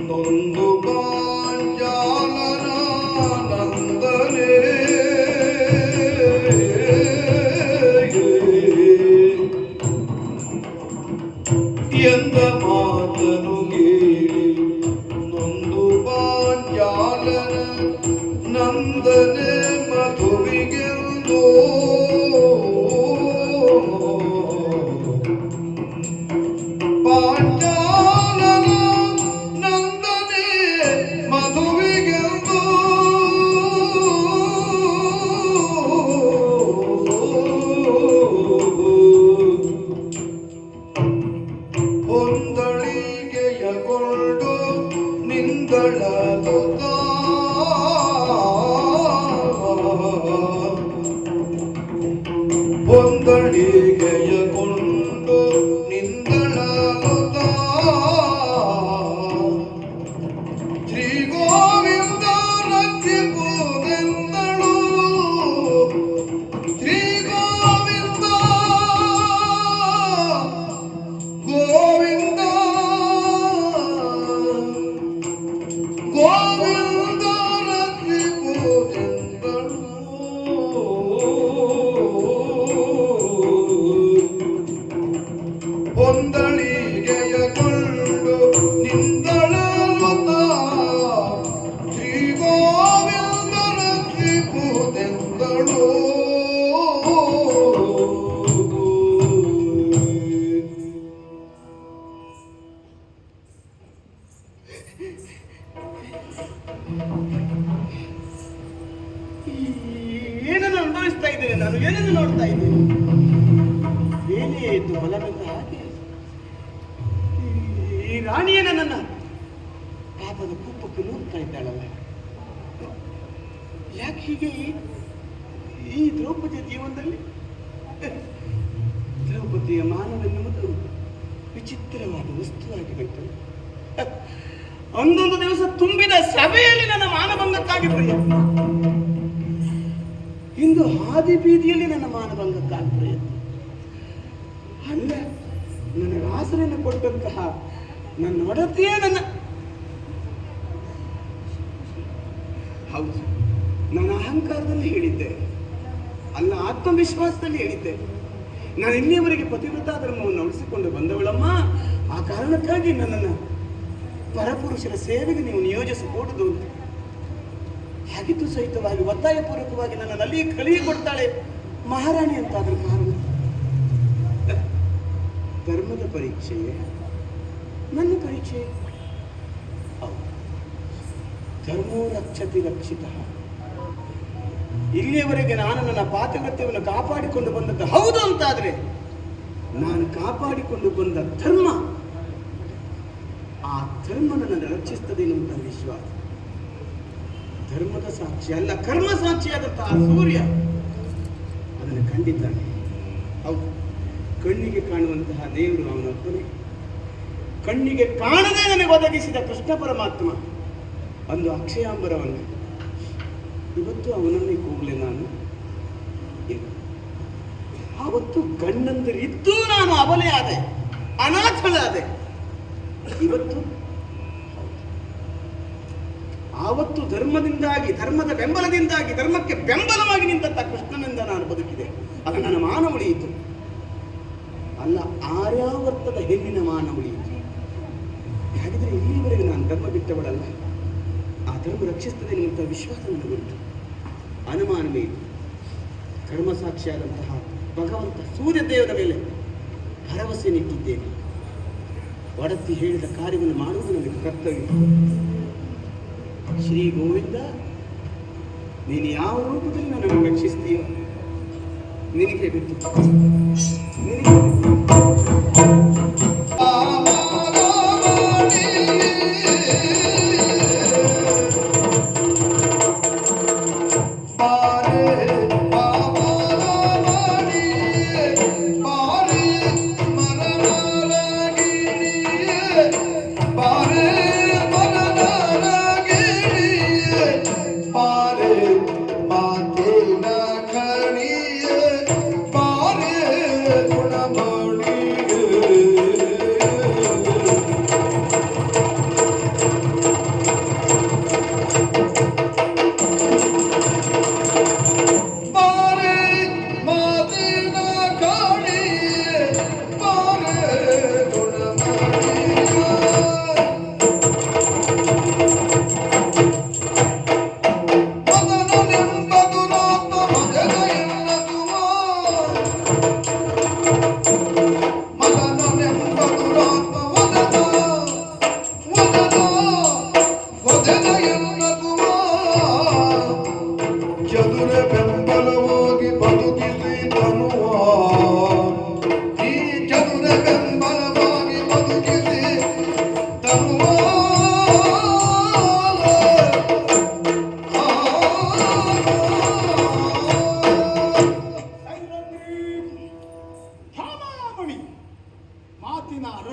নন্দগণ Hare ಒಂದೊಂದು ದಿವಸ ತುಂಬಿದ ಸಭೆಯಲ್ಲಿ ನನ್ನ ಮಾನಭಂಗಕ್ಕಾಗಿ ಪ್ರಯತ್ನ ಇಂದು ಹಾದಿ ಬೀದಿಯಲ್ಲಿ ನನ್ನ ಮಾನಭಂಗಕ್ಕಾಗಿ ಪ್ರಯತ್ನ ಅಲ್ಲ ನನಗೆ ಆಸರೆಯನ್ನು ಕೊಟ್ಟಂತಹ ನನ್ನ ಒಡತಿಯೇ ನನ್ನ. ಹೌದು, ನಾನು ಅಹಂಕಾರದಲ್ಲಿ ಹೇಳಿದ್ದೆ. ಅಲ್ಲ, ಆತ್ಮವಿಶ್ವಾಸದಲ್ಲಿ ಹೇಳಿದ್ದೆ. ನಾನು ಇಲ್ಲಿಯವರೆಗೆ ಪತಿವ್ರತಾ ಧರ್ಮವನ್ನು ಉಳಿಸಿಕೊಂಡು ಬಂದವಳಮ್ಮ. ಆ ಕಾರಣಕ್ಕಾಗಿ ನನ್ನನ್ನು ಪರಪುರುಷರ ಸೇವೆಗೆ ನೀವು ನಿಯೋಜಿಸಕೂಡದು. ಅಂತ ಹಾಗಿದ್ದು ಸಹಿತವಾಗಿ ಒತ್ತಾಯಪೂರ್ವಕವಾಗಿ ನನ್ನ ನಲ್ಲಿ ಕಲಿಯ ಕೊಡ್ತಾಳೆ ಮಹಾರಾಣಿ ಅಂತ ಅದ್ರ ಕಾರಣ. ಧರ್ಮದ ಪರೀಕ್ಷೆ. ನನ್ನ ಪರೀಕ್ಷೆ. ಧರ್ಮೋ ರಕ್ಷತಿ ರಕ್ಷಿತ. ಇಲ್ಲಿಯವರೆಗೆ ನಾನು ನನ್ನ ಪಾತ್ರಗತ್ಯವನ್ನು ಕಾಪಾಡಿಕೊಂಡು ಬಂದದ್ದು ಹೌದು ಅಂತಾದರೆ, ನಾನು ಕಾಪಾಡಿಕೊಂಡು ಬಂದ ಧರ್ಮ ಆ ಧರ್ಮ ನನ್ನನ್ನು ರಕ್ಷಿಸ್ತದೆ ಎನ್ನುವಂತಹ ವಿಶ್ವಾಸ? ಧರ್ಮದ ಸಾಕ್ಷಿ ಅಲ್ಲ, ಕರ್ಮ ಸಾಕ್ಷಿಯಾದಂತಹ ಸೂರ್ಯ ಅದನ್ನು ಕಂಡಿದ್ದಾನೆ. ಹೌದು, ಕಣ್ಣಿಗೆ ಕಾಣುವಂತಹ ದೇವರು ಅವನೊಬ್ಬನೇ. ಕಣ್ಣಿಗೆ ಕಾಣದೆ ನನಗೆ ಒದಗಿಸಿದ ಕೃಷ್ಣ ಪರಮಾತ್ಮ ಒಂದು ಅಕ್ಷಯಾಂಬರವನ್ನು. ಇವತ್ತು ಅವನನ್ನೇ ಕೂಗಲೆ ನಾನು. ಆವತ್ತು ಕಣ್ಣಂದರಿದ್ದು ನಾನು ಅವಲೇ ಆದೆ, ಅನಾಥಳಾದೆ. ಇವತ್ತು ಆವತ್ತು ಧರ್ಮದಿಂದಾಗಿ, ಧರ್ಮದ ಬೆಂಬಲದಿಂದಾಗಿ, ಧರ್ಮಕ್ಕೆ ಬೆಂಬಲವಾಗಿ ನಿಂತ ಕೃಷ್ಣನಿಂದ ನಾನು ಬದುಕಿದೆ. ಆಗ ನನ್ನ ಮಾನ ಉಳಿಯಿತು ಅಲ್ಲ, ಆರ್ಯಾವರ್ತದ ಹೆಣ್ಣಿನ ಮಾನ ಉಳಿಯಿತು ಹಾಗಿದ್ರೆ ಇಲ್ಲಿವರೆಗೆ ನಾನು ಧರ್ಮ ಬಿಟ್ಟವಳಲ್ಲ. ಆ ಧರ್ಮ ರಕ್ಷಿಸ್ತದೆ ಎನ್ನುವಂಥ ವಿಶ್ವಾಸ ನನಗುಂಟು ಅನುಮಾನವೇ ಕರ್ಮ ಸಾಕ್ಷಿಯಾದಂತಹ ಭಗವಂತ ಸೂರ್ಯ ದೇವರ ಮೇಲೆ ಭರವಸೆ ನಿಟ್ಟಿದ್ದೇನೆ. ಒಡತಿ ಹೇಳಿದ ಕಾರ್ಯವನ್ನು ಮಾಡುವುದು ನನಗೆ ಕರ್ತವ್ಯ. ಶ್ರೀ ಗೋವಿಂದ ನೀನು ಯಾವ ರೂಪದಲ್ಲಿ ನನ್ನನ್ನು ರಕ್ಷಿಸ್ತೀಯೋ ನಿನಗೆ ಬಿಟ್ಟು.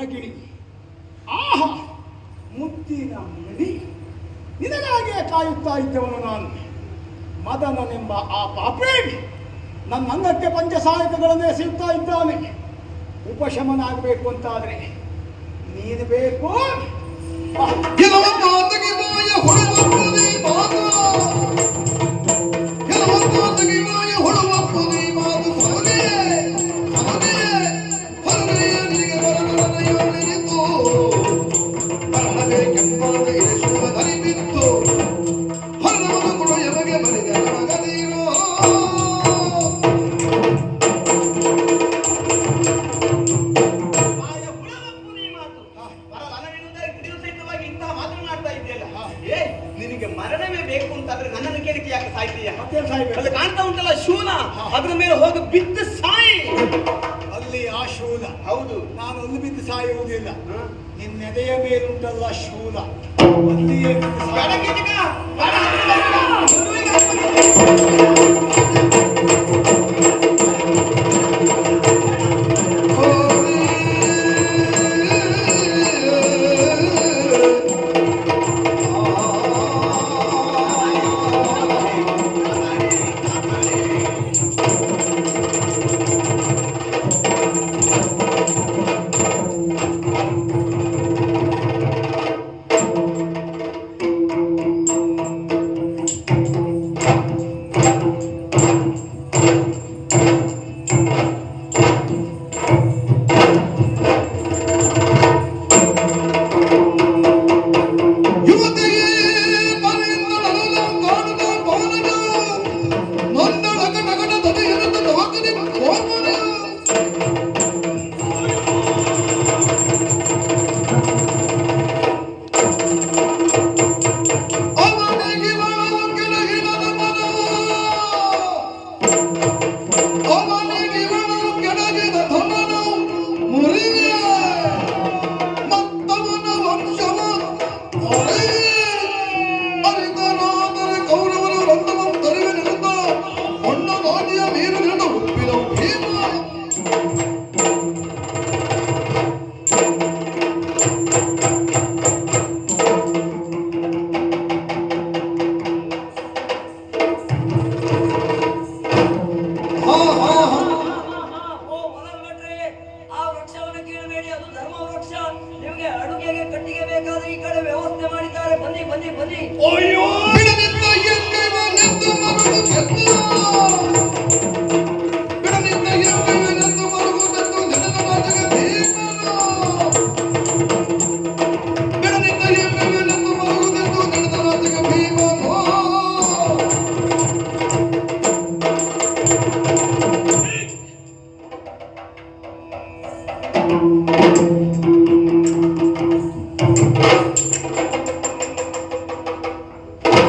ಹೊರಗಿಳಿ ಆಹ, ಮುತ್ತಿನ ಮಣಿ ನಿನಗಾಗಿಯೇ ಕಾಯುತ್ತಾ ಇದ್ದವನು ನಾನು. ಮದನನೆಂಬ ಆ ಪಾಪಿ ನನ್ನ ಅಂಗಕ್ಕೆ ಪಂಚಸಾಯಕಗಳನ್ನೇ ಸಿಗ್ತಾ ಇದ್ದಾನೆ. ಉಪಶಮನ ಆಗಬೇಕು ಅಂತಾದರೆ, ನೀನು ಬೇಕು. ನಿನಗೆ ಮರಣವೇ ಬೇಕು ಅಂತಂದ್ರೆ ನನ್ನನ್ನು ಕೇಳಿಕೆ ಯಾಕೆ ಸಾಯ್ತೀಯ? ಅಲ್ಲಿ ಕಾಣ್ತಾ ಉಂಟಲ್ಲ ಶೂಲ. ಅದ್ರ ಮೇಲೆ ಹೋಗಿ ಬಿದ್ದು ಸಾಯಿ. ಅಲ್ಲಿ ಆ ಶೂಲ. ಹೌದು. ನಾನು ಅಲ್ಲಿ ಬಿದ್ದು ಸಾಯುವುದಿಲ್ಲ. ನಿನ್ನೆದೆಯ ಮೇಲುಂಟಲ್ಲ ಶೂಲ. ಅಲ್ಲಿಯೇ ಬಿದ್ದು ಸಾಯ.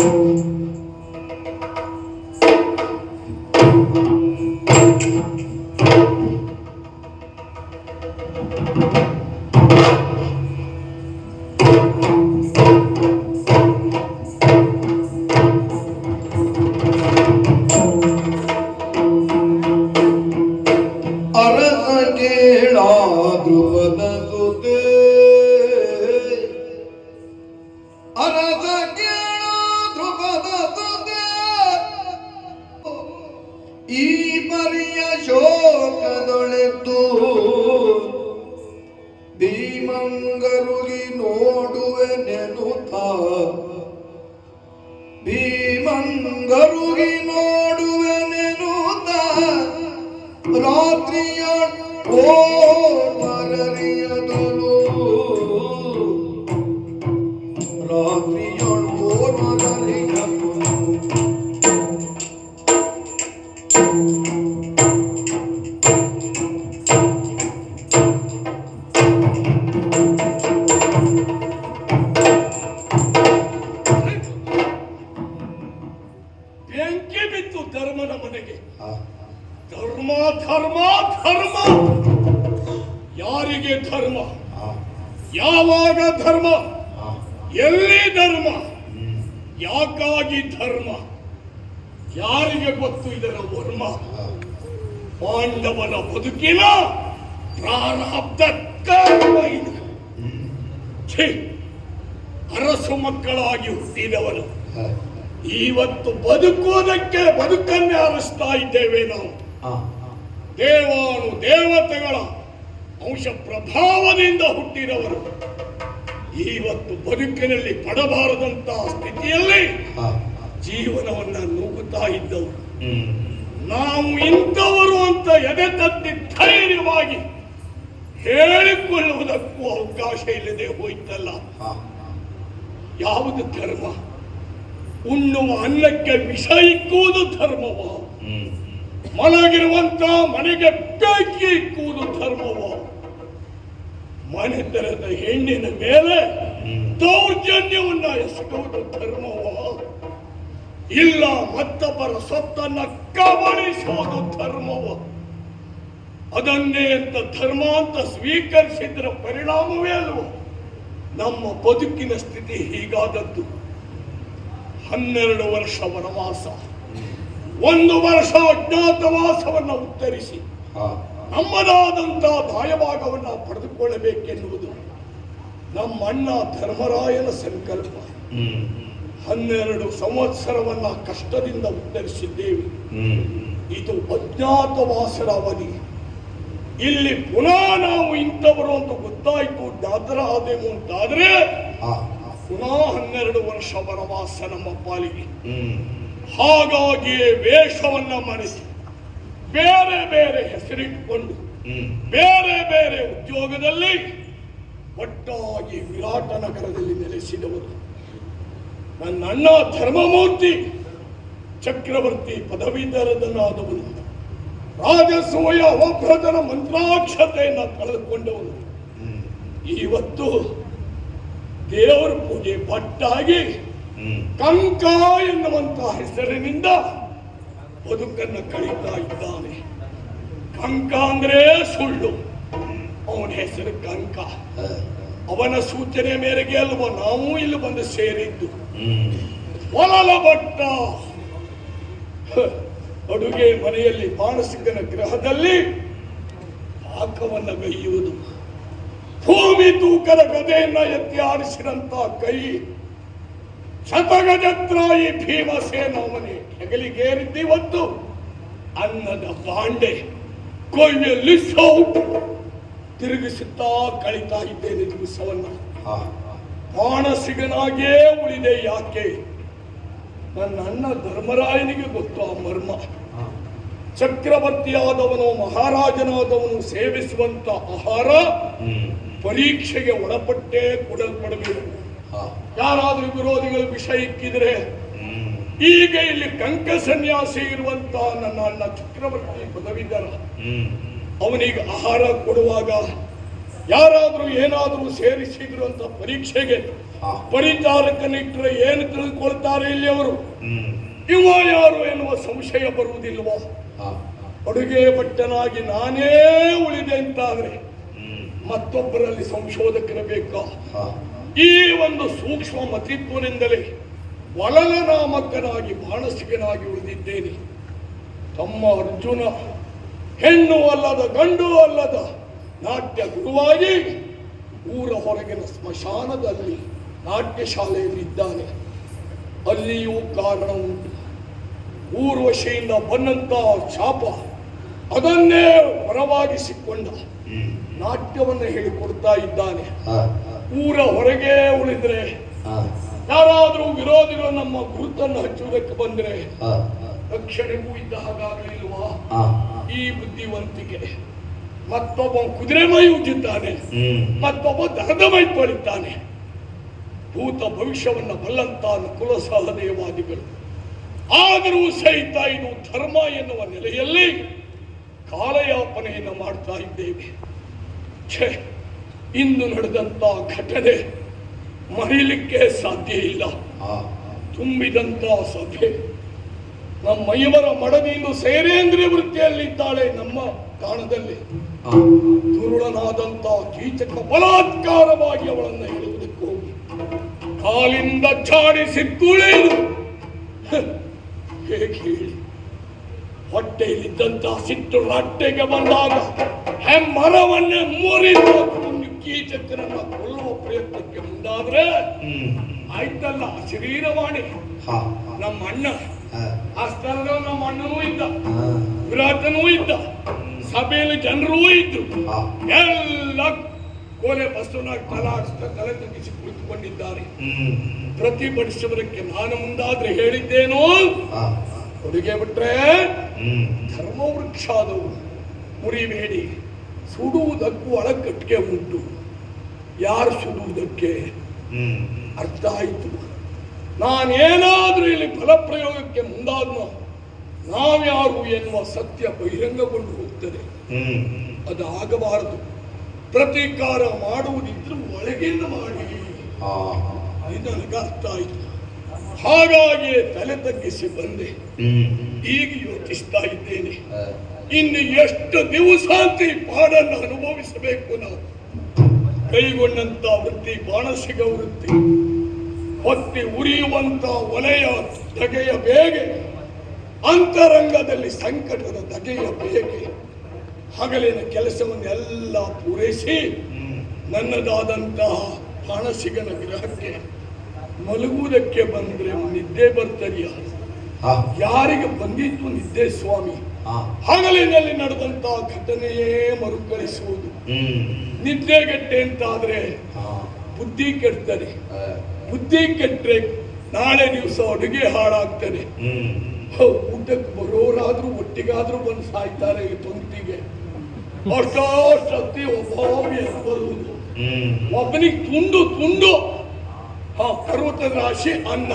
拜。Oh! ಅರಸು ಮಕ್ಕಳಾಗಿ ಹುಟ್ಟಿದವರು ಇವತ್ತು ಬದುಕೋದಕ್ಕೆ ಬದುಕನ್ನೇ ಅರಸ್ತಾ ಇದ್ದೇವೆ ನಾವು. ದೇವಾನು ದೇವತೆಗಳ ಅಂಶ ಪ್ರಭಾವದಿಂದ ಹುಟ್ಟಿದವರು. ಇವತ್ತು ಬದುಕಿನಲ್ಲಿ ಪಡಬಾರದಂತ ಸ್ಥಿತಿಯಲ್ಲಿ ಜೀವನವನ್ನ ನೂಗುತ್ತಾ ಇದ್ದವು. ನಾವು ಇಂಥವರು ಅಂತ ಎದೆ ತತ್ತಿ ಧೈರ್ಯವಾಗಿ ಹೇಳಿಕೊಳ್ಳುವುದಕ್ಕೂ ಅವಕಾಶ ಇಲ್ಲದೆ ಹೋಯ್ತಲ್ಲ. ಯಾವುದು ಧರ್ಮ? ಉಣ್ಣುವ ಅನ್ನಕ್ಕೆ ವಿಷ ಇಕ್ಕುವುದು ಧರ್ಮವ ಮಲಗಿರುವಂತ ಮನೆಗೆ ಬೆಂಕಿ ಇಕ್ಕುವುದು ಧರ್ಮವ. ಮನೆತನದ ಹೆಣ್ಣಿನ ಮೇಲೆ ದೌರ್ಜನ್ಯವನ್ನ ಎಸಗುವುದು ಧರ್ಮವ. ಇಲ್ಲ ಮತ್ತೊಬ್ಬರ ಸೊತ್ತನ್ನ ಕಬಳಿಸುವುದು ಧರ್ಮವ. ಅದನ್ನೇ ಅಂತ ಧರ್ಮ ಅಂತ ಸ್ವೀಕರಿಸಿದ್ರ ಪರಿಣಾಮವೇ ಅಲ್ವ? ನಮ್ಮ ಬದುಕಿನ ಸ್ಥಿತಿ ಹೀಗಾದದ್ದು. ಹನ್ನೆರಡು ವರ್ಷ ವನವಾಸ. ಒಂದು ವರ್ಷ ಅಜ್ಞಾತವಾಸವನ್ನು ಉತ್ತರಿಸಿ. ನಮ್ಮದಾದಂತಹ ದಾಯಭಾಗವನ್ನು ಪಡೆದುಕೊಳ್ಳಬೇಕೆನ್ನುವುದು ನಮ್ಮ ಅಣ್ಣ ಧರ್ಮರಾಯನ ಸಂಕಲ್ಪ. ಹನ್ನೆರಡು ಸಂವತ್ಸರವನ್ನ ಕಷ್ಟದಿಂದ ಉತ್ತರಿಸಿದ್ದೇವೆ. ಇದು ಅಜ್ಞಾತವಾಸರ ಅವಧಿ. ಇಲ್ಲಿ ಪುನಃ ನಾವು ಇಂಥವರು ಅಂತ ಗೊತ್ತಾಯ್ತು ದಾದ್ರ ಆದೆವು ಅಂತಾದ್ರೆ ಪುನಃ ಹನ್ನೆರಡು ವರ್ಷ ವನವಾಸ ನಮ್ಮ ಪಾಲಿಗೆ. ಹಾಗಾಗಿ ವೇಷವನ್ನ ಮರೆಸಿ ಬೇರೆ ಬೇರೆ ಹೆಸರಿಟ್ಟುಕೊಂಡು ಬೇರೆ ಬೇರೆ ಉದ್ಯೋಗದಲ್ಲಿ ಒಟ್ಟಾಗಿ ವಿರಾಟ ನಗರದಲ್ಲಿ ನೆಲೆಸಿದವರು. ನನ್ನ ಅಣ್ಣ ಧರ್ಮಮೂರ್ತಿ ಚಕ್ರವರ್ತಿ ಪದವೀಧರದನಾದವನು ರಾಜಸೂಯ ಅವಭ್ರತನ ಮಂತ್ರಾಕ್ಷತೆಯನ್ನು ಕಳೆದುಕೊಂಡವನು. ಇವತ್ತು ದೇವರ ಪೂಜೆ ಪಟ್ಟಾಗಿ ಕಂಕ ಎನ್ನುವಂತಹ ಹೆಸರಿನಿಂದ ಬದುಕನ್ನು ಕಳೀತಾ ಇದ್ದಾನೆ. ಕಂಕ ಅಂದ್ರೆ ಸುಳ್ಳು. ಅವನ ಹೆಸರು ಕಂಕ ಅವನ ಸೂಚನೆ ಮೇರೆಗೆ ಅಲ್ವ ನಾವು ಇಲ್ಲಿ ಬಂದು ಸೇರಿದ್ದು? ಒಲಲ ಭಟ್ಟ ಅಡುಗೆ ಮನೆಯಲ್ಲಿ ಮಾನಸಿಕನ ಗ್ರಹದಲ್ಲಿ ಪಾಕವನ್ನ ಬೆಯ್ಯುವುದು ಭೂಮಿ ತೂಕದ ಗದೆಯನ್ನ ಎತ್ತಿ ಆಡಿಸಿದಂತ ಕೈ ಶತಗಜತ್ರಾಯಿ ಭೀಮಸೇನ ಅವನೇ ಹೆಗಲಿಗೇರಿದ್ದಿವತ್ತು ಅನ್ನದ ಬಾಂಡೆ ಕೊಯ್ಯಲ್ಲಿ ಸೌಟು ತಿರುಗಿಸುತ್ತಾ ಕಳಿತಾ ಇದ್ದೇನೆ ದಿವಸವನ್ನ. ಮಾನಸಿಗನಾಗೇ ಉಳಿದೆ ಯಾಕೆ? ನನ್ನ ಅಣ್ಣ ಧರ್ಮರಾಯನಿಗೆ ಗೊತ್ತು ಆ ಮರ್ಮ. ಚಕ್ರವರ್ತಿಯಾದವನು ಮಹಾರಾಜನಾದವನು ಸೇವಿಸುವಂತ ಆಹಾರ ಪರೀಕ್ಷೆಗೆ ಒಳಪಟ್ಟೇ ಕೊಡಲ್ಪಡಬೇಕು. ಯಾರಾದ್ರೂ ವಿರೋಧಿಗಳು ವಿಷ ಇಕ್ಕಿದ್ರೆ ಈಗ ಇಲ್ಲಿ ಕಂಕ ಸನ್ಯಾಸಿ ಇರುವಂತಹ ನನ್ನ ಅಣ್ಣ ಚಕ್ರವರ್ತಿ ಪದವಿದ್ದರ ಅವನಿಗೆ ಆಹಾರ ಕೊಡುವಾಗ ಯಾರಾದರೂ ಏನಾದರೂ ಸೇರಿಸಿದ್ರು ಅಂತ ಪರೀಕ್ಷೆಗೆ ಪರಿಚಾರಕನಿಟ್ಟರೆ ಏನು ತಿಳಿದುಕೊಳ್ತಾರೆ ಇಲ್ಲಿ ಅವರು? ಇವ ಯಾರು ಎನ್ನುವ ಸಂಶಯ ಬರುವುದಿಲ್ವೋ? ಅಡುಗೆ ಭಟ್ಟನಾಗಿ ನಾನೇ ಉಳಿದೆ ಅಂತಾದ್ರೆ ಮತ್ತೊಬ್ಬರಲ್ಲಿ ಸಂಶೋಧಕರಬೇಕ ಈ ಒಂದು ಸೂಕ್ಷ್ಮ ಮತಿತ್ವದಿಂದಲೇ ವಲನ ನಾಮಕನಾಗಿ ಬಾಣಸಿಗನಾಗಿ ಉಳಿದಿದ್ದೇನೆ. ತಮ್ಮ ಅರ್ಜುನ ಹೆಣ್ಣು ಅಲ್ಲದ ಗಂಡು ಅಲ್ಲದ ನಾಟ್ಯ ಗುರುವಾಗಿ ಊರ ಹೊರಗಿನ ಸ್ಮಶಾನದಲ್ಲಿ ನಾಟ್ಯ ಶಾಲೆಯಲ್ಲಿದ್ದಾನೆ ಅಲ್ಲಿಯೂ ಕಾರಣ ಉಂಟು. ಊರ್ವಶಿಯಿಂದ ಬಂದಂತ ಶಾಪ ಅದನ್ನೇ ಹೊರವಾಗಿಸಿಕೊಂಡ ನಾಟ್ಯವನ್ನು ಹೇಳಿಕೊಡ್ತಾ ಇದ್ದಾನೆ. ಊರ ಹೊರಗೆ ಉಳಿದ್ರೆ ಯಾರಾದರೂ ವಿರೋಧಿಗಳು ನಮ್ಮ ಗುರುತನ್ನು ಹಚ್ಚುವುದಕ್ಕೆ ಬಂದ್ರೆ ರಕ್ಷಣೆಗೂ ಇದ್ದ ಹಾಗಾಗಲಿಲ್ವಾ ಈ ಬುದ್ಧಿವಂತಿಕೆ. ಮತ್ತೊಬ್ಬ ಕುದುರೆ ಮೈ ಉಜ್ಜುತ್ತಾನೆ ಮತ್ತೊಬ್ಬ ದರದ ಮೈ ತೊಳಿತಾನೆ ಭೂತ ಭವಿಷ್ಯವನ್ನ ಬಲ್ಲಂತ ಕುಲ ಸಹದೇವಾದಿಗಳು ಆದರೂ ಸಹಿತ ಇದು ಧರ್ಮ ಎನ್ನುವ ನೆಲೆಯಲ್ಲಿ ಕಾಲಯಾಪನೆಯನ್ನು ಮಾಡ್ತಾ ಇದ್ದೇವೆ. ಛೇ ಇಂದು ನಡೆದಂತ ಘಟನೆ ಮರೀಲಿಕ್ಕೆ ಸಾಧ್ಯ ಇಲ್ಲ. ತುಂಬಿದಂತ ಸಭೆ. ನಮ್ಮ ಮೈಯವರ ಮಡದಿಯಿಂದ ಸೇರೇಂದ್ರಿಯ ವೃತ್ತಿಯಲ್ಲಿದ್ದಾಳೆ ನಮ್ಮ ಕಾಣದಲ್ಲಿ. ದುರುಳನಾದಂತ ಕೀಚಕ ಬಲಾತ್ಕಾರವಾಗಿ ಅವಳನ್ನು ಹೇಳುವುದಕ್ಕೂ ಕಾಲಿಂದ ಚಾಡಿಸಿ ತುಳಿದು ಹೇಗೆ? ಹೇಳಿ ಸಿಟ್ಟು ರಟ್ಟೆಗೆ ಬಂದಾಗ ಹೆಮ್ಮರವನ್ನೇ ಮುರಿದು ಕೀಚಕರನ್ನ ಕೊಲ್ಲುವ ಪ್ರಯತ್ನಕ್ಕೆ ಮುಂದಾದ್ರೆ ಹ್ಮ್. ಆಯ್ತಲ್ಲ ಶರೀರವಾಣಿ. ನಮ್ಮ ಅಣ್ಣ ಆ ಸ್ಥಳದಲ್ಲಿ ನಮ್ಮ ಅಣ್ಣನೂ ಇದ್ದ. ವಿರಾಟನೂ ಇದ್ದ. ಸಭೆಯಲ್ಲಿ ಜನರೂ ಇದ್ರು. ಎಲ್ಲ ಕೋಲೆ ಬಸವನಾಗಿ ತಲಾಡಿಸ್ತಾ ತಲೆ ತಗ್ಗಿಸಿ ಕುಳಿತುಕೊಂಡಿದ್ದಾರೆ. ಪ್ರತಿ ಪ್ರತಿಭಟಿಸುವುದಕ್ಕೆ ನಾನು ಮುಂದಾದ್ರೆ ಹೇಳಿದ್ದೇನೋ? ಕೊಡುಗೆ ಬಿಟ್ರೆ ಧರ್ಮ ವೃಕ್ಷ ಅದು ಮುರಿಬೇಡಿ ಸುಡುವುದಕ್ಕೂ ಅಳಕಟ್ಟಿಗೆ ಉಂಟು. ಯಾರು ಸುಡುವುದಕ್ಕೆ? ಅರ್ಥ ಆಯಿತು. ನಾನೇನಾದ್ರೂ ಇಲ್ಲಿ ಫಲಪ್ರಯೋಗಕ್ಕೆ ಮುಂದಾದ್ನೋ? ನಾವ್ಯಾರು ಎನ್ನುವ ಸತ್ಯ ಬಹಿರಂಗಗೊಂಡು ಹೋಗ್ತದೆ. ಅದು ಆಗಬಾರದು ಪ್ರತೀಕಾರ ಮಾಡುವುದಿದ್ರೆ ಒಳಗಿಂದ ಮಾಡಿ. ನನಗೆ ಅರ್ಥ ಆಯಿತು. ಹಾಗಾಗಿ ತಲೆ ತಗ್ಗಿಸಿ ಬಂದೆ. ಈಗ ಯೋಚಿಸ್ತಾ ಇದ್ದೇನೆ. ಇನ್ನು ಎಷ್ಟು ದಿವಸ ಅಂತ ಈ ಪಾಡನ್ನು ಅನುಭವಿಸಬೇಕು ನಾವು? ಕೈಗೊಂಡಂತ ವೃತ್ತಿ ಬಾಣಸಿಗ ವೃತ್ತಿ ಹೊತ್ತಿ ಉರಿಯುವಂತ ಒಲೆಯ ತಗೆಯ ಬೇಗೆ ಅಂತರಂಗದಲ್ಲಿ ಸಂಕಟದ ತಗೆಯ ಬೇಗೆ ಹಗಲಿನ ಕೆಲಸವನ್ನೆಲ್ಲ ಪೂರೈಸಿ ನನ್ನದಾದಂತಹ ಸಿಗನ ಗ್ರಹಕ್ಕೆ ಮಲಗುವುದಕ್ಕೆ ಬಂದ್ರೆ ನಿದ್ದೆ ಬರ್ತದೆಯ? ಯಾರಿಗೆ ಬಂದಿತ್ತು ನಿದ್ದೆ ಸ್ವಾಮಿ? ಹಗಲಿನಲ್ಲಿ ನಡೆದಂತಹ ಘಟನೆಯೇ ಮರುಕಳಿಸುವುದು. ನಿದ್ದೆ ಗಟ್ಟೆ ಅಂತಾದ್ರೆ ಹಾ. ಬುದ್ಧಿ ಕೆಡ್ತದೆ. ಬುದ್ಧಿ ಕೆಟ್ಟರೆ ನಾಳೆ ದಿವಸ ಅಡುಗೆ ಹಾಳಾಗ್ತದೆ. ಊಟಕ್ಕೆ ಬರೋರಾದ್ರೂ ಒಟ್ಟಿಗಾದ್ರೂ ಬಂದು ಸಾಯ್ತಾರೆ ಈ ಪಂಕ್ತಿಗೆ ಒಬ್ಬ ಬರುವುದು ಒಬ್ಬನಿಗೆ ತುಂಡು ತುಂಡು ಆ ಪರ್ವತದ ರಾಶಿ ಅನ್ನ.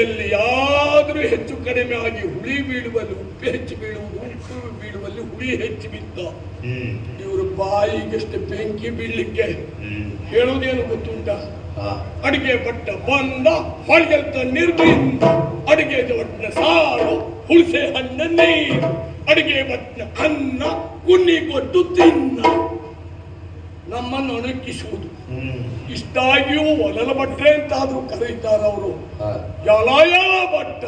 ಎಲ್ಲಿಯಾದ್ರೂ ಹೆಚ್ಚು ಕಡಿಮೆ ಆಗಿ ಹುಳಿ ಬೀಳುವಲ್ಲಿ ಉಪ್ಪು ಹೆಚ್ಚು ಬೀಳುವುದು ಉಪ್ಪು ಬೀಳುವಲ್ಲಿ ಹುಳಿ ಹೆಚ್ಚು ಬಿತ್ತ. ಇವರು ಬಾಯಿಗೆಷ್ಟು ಬೆಂಕಿ ಬೀಳಲಿಕ್ಕೆ. ಹೇಳೋದೇನು ಹೇಳುವುದೇನು ಗೊತ್ತುಂಟ? ಅಡಿಗೆ ಬಟ್ಟ ಬಂದ ಹೊಳಗೆಲ್ತ ನಿರ್ಬಿಂದ ಅಡಿಗೆ ಭಟ್ನ ಸಾರು ಹುಳಸೆ ಹಣ್ಣ ನೀರು. ಅಡಿಗೆ ಮಧ್ಯ ಅನ್ನ ಕುನ್ನಿ ಕೊಟ್ಟು ತಿನ್ನ. ನಮ್ಮನ್ನು ಒಣಗಿಸುವುದು ಇಷ್ಟಾಗಿಯೂ ಒಲಲ ಭಟ್ರೆ ಅಂತಾದ್ರೂ ಕರೀತಾರ ಅವರು. ಯಲಯ ಯಲ ಯಲ ಭಟ್ಟ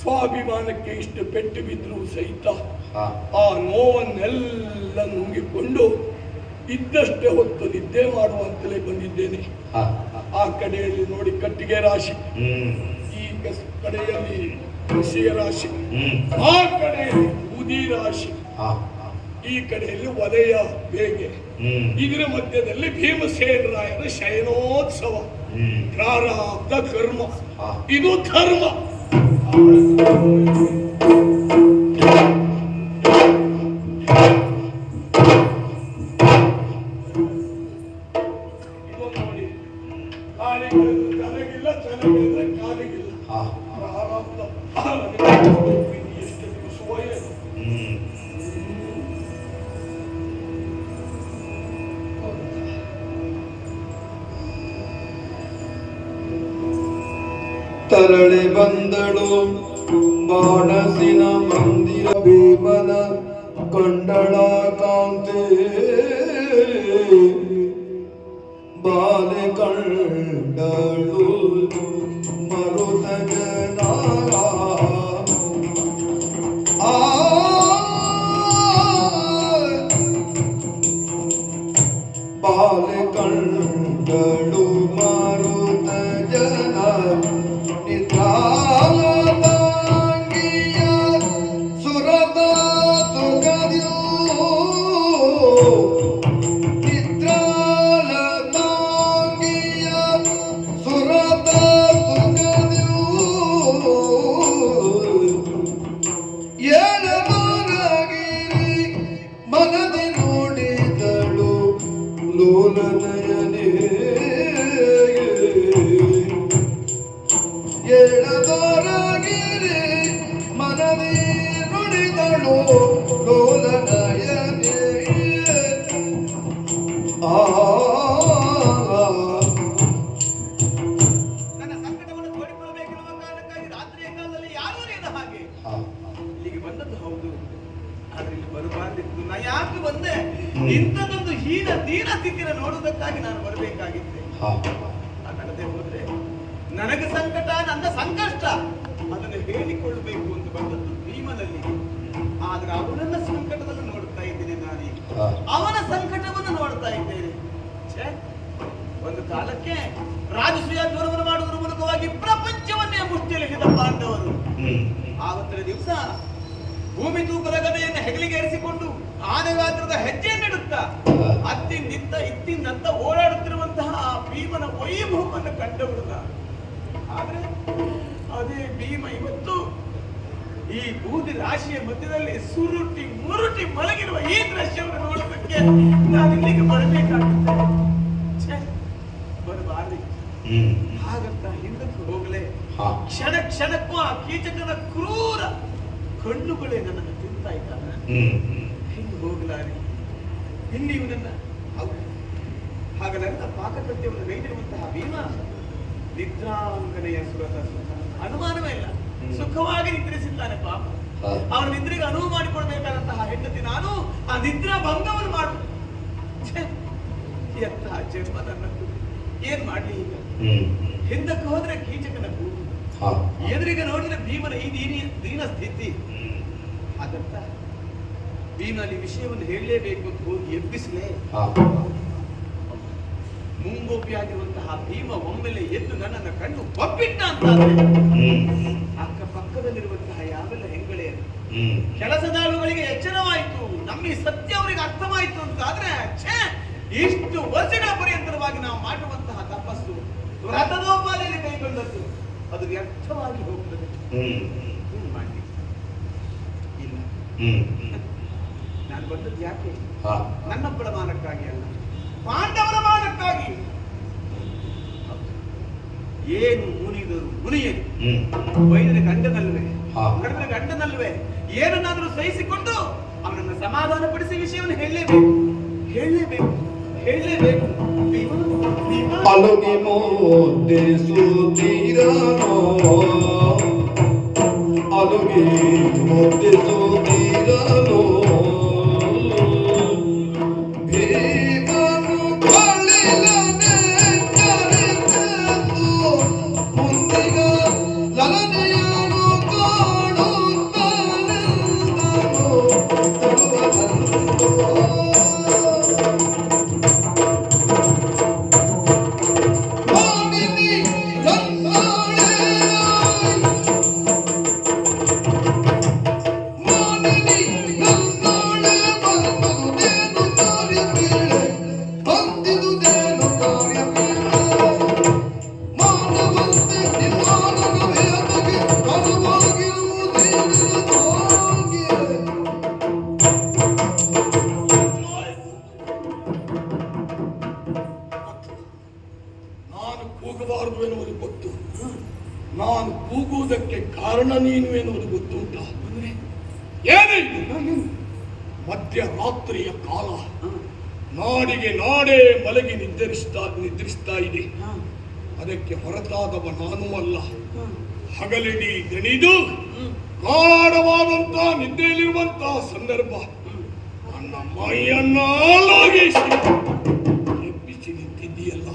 ಸ್ವಾಭಿಮಾನಕ್ಕೆ ಇಷ್ಟು ಪೆಟ್ಟು ಬಿದ್ದರೂ ಸಹಿತ ಆ ನೋವನ್ನೆಲ್ಲ ನುಂಗಿಕೊಂಡು ಇದ್ದಷ್ಟೇ ಹೊತ್ತು ನಿದ್ದೆ ಮಾಡುವಂತಲೇ ಬಂದಿದ್ದೇನೆ. ಆ ಕಡೆಯಲ್ಲಿ ನೋಡಿ ಕಟ್ಟಿಗೆ ರಾಶಿ. ಈ ಕಡೆಯಲ್ಲಿ ಕೃಷಿಯ ರಾಶಿ ಆ ಕಡೆಯಲ್ಲಿ ಬೂದಿ ರಾಶಿ ಈ ಕಡೆಯಲ್ಲಿ ವಲಯ ಬೇಗೆ. ಇದರ ಮಧ್ಯದಲ್ಲಿ ಭೀಮಸೇನ ರಾಯರ ಶಯನೋತ್ಸವ. ಪ್ರಾರಬ್ಧ ಕರ್ಮ. ಇದು ಧರ್ಮ. ಭೀಮನ ಕಂಡಳ ಕಾಂತೆ. ಬಾಲೆ ಕಂಡಳು ಮರುತಗನ ಆ ಏಳದೊರಗಿರಿ ಮನದಿ ನುಡಿದಳು. ಆವತ್ತಿನ ದಿವಸ ಭೂಮಿ ತೂಕದ ಗದೆಯನ್ನು ಹೆಗಲಿಗೆ ಏರಿಸಿಕೊಂಡು ಆನೆ ಗಾತ್ರದ ಹೆಜ್ಜೆಯನ್ನಿಡುತ್ತಾ ಅತ್ತಿಂದಿತ್ತ ಇತ್ತಿಂದಂತ ಓಡಾಡುತ್ತಿರುವಂತಹ ಆ ಭೀಮನ ವೈಭವವನ್ನು ಕಂಡವರು ಆದರೆ ಆದ್ರೆ ಅದೇ ಭೀಮ ಇವತ್ತು ಈ ಬೂದಿ ರಾಶಿಯ ಮಧ್ಯದಲ್ಲಿ ಸುರುಟಿ ಮುರುಟಿ ಮಲಗಿರುವ ಈ ದೃಶ್ಯವನ್ನು ನೋಡೋದಕ್ಕೆ ನಾನು ಇಲ್ಲಿಗೆ ಬರಬೇಕಾಗುತ್ತೆ. ಛೆ, ಬರಬಾರ್ದಿತ್ತು ಹಾಗಂತ ಕ್ಷಣ ಕ್ಷಣಕ್ಕೂ ಆ ಕೀಚಕನ ಕ್ರೂರ ಕಣ್ಣುಗಳೇ ನನ್ನನ್ನು ತಿಂತಾ ಇದ್ದಾನೆ ಹಿಂಗೆ ಹೋಗಲಾರಿ ಇಲ್ಲಿ ಇವನನ್ನ? ಹೌದು. ಹಾಗಲ್ಲ ಪಾಕಕೃತ್ಯವನ್ನು ಗೈದಿರುವಂತಹ ಭೀಮ? ನಿದ್ರಾಂಗನೆಯ ಸುರತ ಸುಖ. ಅನುಮಾನವೇ ಇಲ್ಲ. ಸುಖವಾಗಿ ನಿದ್ರಿಸಿದ್ದಾನೆ ಪಾಪ. ಅವನ ನಿದ್ರೆಗೆ ಅನುವು ಮಾಡಿಕೊಡ್ಬೇಕಾದಂತಹ ಹೆಂಡತಿ ನಾನು ಆ ನಿದ್ರಾ ಭಂಗವನ್ನು ಮಾಡು ಛೆ, ಎಂತಹ ಜನ್ಮ ನನ್ನದು ಏನ್ ಮಾಡ್ಲಿ ಈಗ? ಹಿಂದಕ್ಕೆ ಹೋದ್ರೆ ಕೀಚಕನ ಕೂಗು ಎದುರಿಗೆ ನೋಡಿದ್ರೆ ಭೀಮನ ಈ ದೀನಿ ದೀನ ಸ್ಥಿತಿ. ಹಾಗಂತ ಭೀಮನಲ್ಲಿ ವಿಷಯವನ್ನು ಹೇಳಲೇಬೇಕು ಅಂತ ಹೋಗಿ ಎಬ್ಬಿಸಲೇ. ಮುಂಗೋಪಿಯಾಗಿರುವಂತಹ ಭೀಮ ಒಮ್ಮೆಲೆ ಎದ್ದು ನನ್ನನ್ನು ಕಣ್ಣು ಒಪ್ಪಿಟ್ಟ ಅಂತ ಅಕ್ಕ ಪಕ್ಕದಲ್ಲಿರುವಂತಹ ಯಾವೆಲ್ಲ ಹೆಂಗಳೆಯರು ಕೆಲಸದಾಳುಗಳಿಗೆ ಎಚ್ಚರವಾಯಿತು. ನಮ್ಮ ಈ ಸತ್ಯ ಅವರಿಗೆ ಅರ್ಥವಾಯಿತು ಅಂತಾದ್ರೆ ಛೇ ಇಷ್ಟು ವರ್ಷಗಳ ಪರ್ಯಂತರವಾಗಿ ನಾವು ಮಾಡುವಂತಹ ತಪಸ್ಸು. ವ್ರತದೋಪಾದಿಯಲ್ಲಿ ಕೈಗೊಂಡದ್ದು. ಅದು ವ್ಯರ್ಥವಾಗಿ ಹೋಗ್ತದೆ. ಏನು ಮಾಡ್ಲಿ? ಇಲ್ಲ. ನಾನು ಬಂದದ್ದು ಯಾಕೆ? ನನ್ನ ಮಾನಕ್ಕಾಗಿ ಅಲ್ಲ. ಪಾಂಡವರ ಮಾನಕ್ಕಾಗಿ. ಏನು ಮುನಿದರು ಮುನಿಯರು ವೈದ್ಯನ ಗಂಡನಲ್ವೇ. ಗಂಡನ ಗಂಡನಲ್ವೇ? ಏನನ್ನಾದರೂ ಸಹಿಸಿಕೊಂಡು ಅವನನ್ನು ಸಮಾಧಾನಪಡಿಸಿ ವಿಷಯವನ್ನು ಹೇಳಲೇಬೇಕು. ಹೇಳಲೇಬೇಕು. ಹೇಳಲೇಬೇಕು ಭೀಮ, ಭೀಮ. ಅಲುಗಿ ಮೋದಿಸುತ್ತೀರನೋ ಅಲುಗಿ ಎಬ್ಬಿಸಿ ನಿಂತಿದ್ದೀಯಲ್ಲ.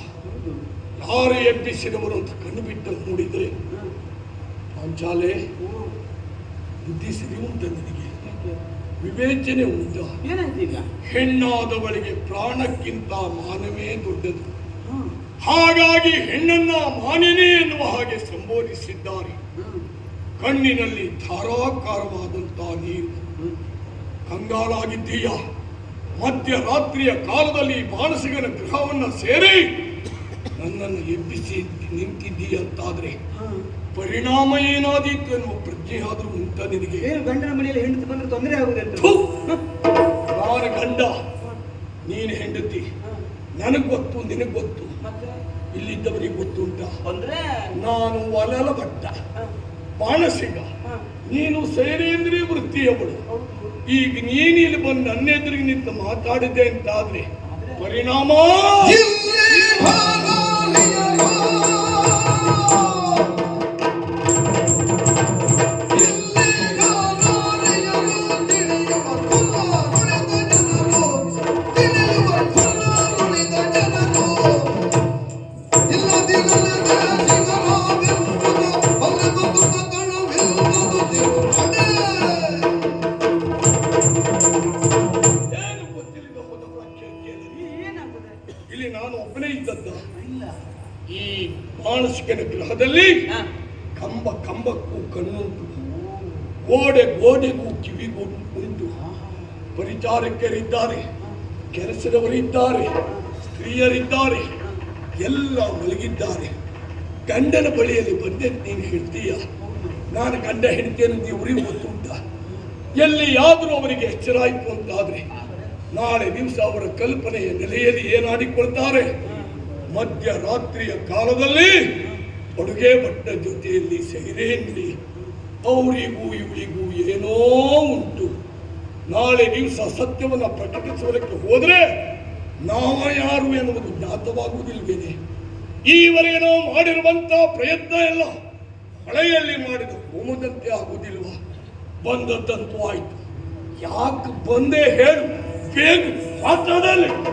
ಯಾರು ಎಬ್ಬಿಸಿದವರು ಅಂತ ಕಣ್ಣು ಬಿಟ್ಟು ನೋಡಿದ್ರೆ ಪಾಂಚಾಲೆ ಬುದ್ಧಿ ಸರಿ ಉಂಟ ನಿನಗೆ. ವಿವೇಚನೆ ಉಂಟ. ಹೆಣ್ಣಾದವಳಿಗೆ ಪ್ರಾಣಕ್ಕಿಂತ ಮಾನವೇ ದೊಡ್ಡದು. ಹಾಗಾಗಿ ಹೆಣ್ಣನ್ನ ಮಾನಿನೇ ಎನ್ನುವ ಹಾಗೆ ಸಂಬೋಧಿಸಿದ್ದಾರೆ. ಕಣ್ಣಿನಲ್ಲಿ ಧಾರಾಕಾರವಾದಂತಹ ನೀರು. ಕಂಗಾಲಾಗಿದ್ದೀಯ? ಮಧ್ಯರಾತ್ರಿಯ ಕಾಲದಲ್ಲಿ ಮಾನಸಿಕನ ಗೃಹವನ್ನು ಸೇರಿ ನನ್ನನ್ನು ಎಬ್ಬಿಸಿ ನಿಂತಿದ್ದೀಯಂತಾದ್ರೆ ಪರಿಣಾಮ ಏನಾದೀತು ಎನ್ನುವ ಪ್ರಜ್ಞೆ ಆದರೂ ಉಂಟ ನಿನಗೆ? ಗಂಡನ ಮನೆಯಲ್ಲಿ ಹೆಂಡತಿ ಬಂದ್ರೆ ತೊಂದರೆ ಆಗುವುದಂತ ಥು! ನಾನು ಗಂಡ? ನೀನು ಹೆಂಡತಿ. ನನಗೆ ಗೊತ್ತು ನಿನಗೆ ಗೊತ್ತು. ಇಲ್ಲಿದ್ದವರಿಗೆ ಗೊತ್ತುಂಟ ಅಂದ್ರೆ? ನಾನು ಒಲಲ ಭಟ್ಟ ಮಾನಸಿಕ. ನೀನು ಸೈರೇಂದ್ರಿಯ ವೃತ್ತಿಯವಳು. ಈಗ ನೀನು ಬಂದು ನನ್ನ ಎದುರಿಗೆ ನಿಂತು ಮಾತಾಡಿದೆ ಅಂತಾದ್ರೆ ಪರಿಣಾಮ! ಕಿವಿಗೊಂಡು ಪರಿಚಾರಕ್ಕರಿದ್ದಾರೆ ಪರಿಚಾರಕರಿದ್ದಾರೆ ಕೆಲಸದವರಿದ್ದಾರೆ, ಸ್ತ್ರೀಯರಿದ್ದಾರೆ, ಎಲ್ಲ ಮಲಗಿದ್ದಾರೆ. ಗಂಡನ ಬಳಿಯಲ್ಲಿ ಬಂದೆ ನೀನು ಹೇಳ್ತೀಯ ನಾನು ಗಂಡ ಹೆಂಡತಿಯನ್ನು ದೇವರಿಗೆ ಗೊತ್ತುಂಟ ಎಲ್ಲಿಯಾದರೂ ಅವರಿಗೆ ಎಚ್ಚರಾಯಿತು ಅಂತಾದ್ರೆ, ನಾಳೆ ದಿವಸ ಅವರ ಕಲ್ಪನೆಯ ನೆಲೆಯಲ್ಲಿ ಏನಾಡಿಕೊಳ್ತಾರೆ? ಮಧ್ಯರಾತ್ರಿಯ ಕಾಲದಲ್ಲಿ ಅಡುಗೆ ಭಟ್ಟ ಜೊತೆಯಲ್ಲಿ ಸೈರೇಂದ್ರಿ ಅವರಿಗೂ ಇವರಿಗೂ ಏನೋ ಉಂಟು. ನಾಳೆ ದಿವಸ ಸತ್ಯವನ್ನು ಪ್ರಕಟಿಸುವುದಕ್ಕೆ ಹೋದರೆ ನಾವ ಯಾರು ಎನ್ನುವುದು ಜ್ಞಾತವಾಗುವುದಿಲ್ವೇನೆ ಈವರೆಗೆ ನಾವು ಮಾಡಿರುವಂತ ಪ್ರಯತ್ನ ಎಲ್ಲ ಹಳೆಯಲ್ಲಿ ಮಾಡಿದ ಹೋಮದಂತೆ ಆಗುವುದಿಲ್ವ? ಬಂದದ್ದಂತೂ ಆಯ್ತು. ಯಾಕೆ ಬಂದೇ ಹೇಳು, ಬೇಗ ಮಾತಾಡಲಿ